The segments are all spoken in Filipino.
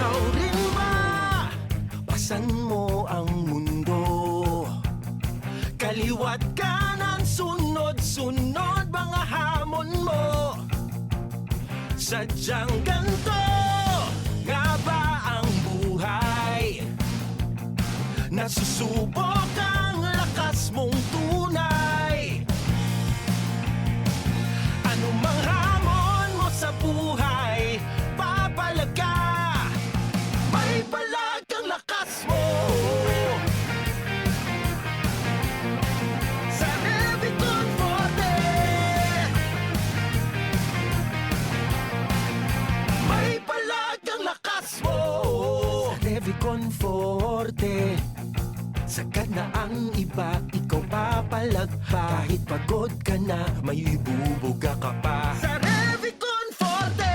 Ikaw rin ba? Pasan mo ang mundo Kaliwat kanan, sunod-sunod mga hamon mo Sadyang ganto Nga ba ang buhay? Nasusubok Heavy Conforte Sagad na ang iba, ikaw papalag pa. Kahit pagod ka na, may ibubuga ka pa. Sa Heavy Conforte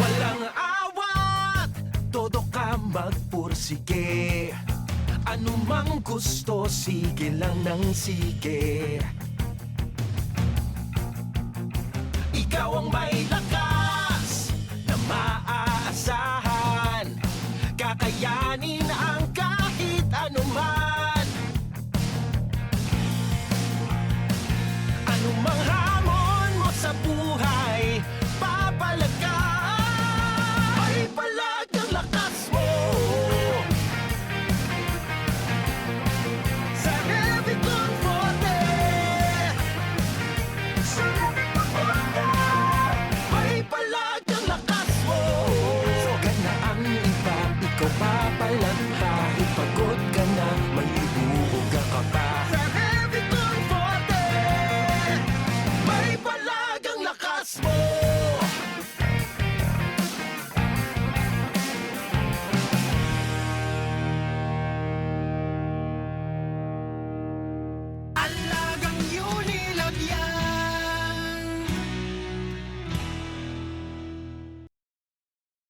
Walang awat, todo ka magpursige. Anumang gusto, sige lang ng sige. Ikaw ang may kakayanin ang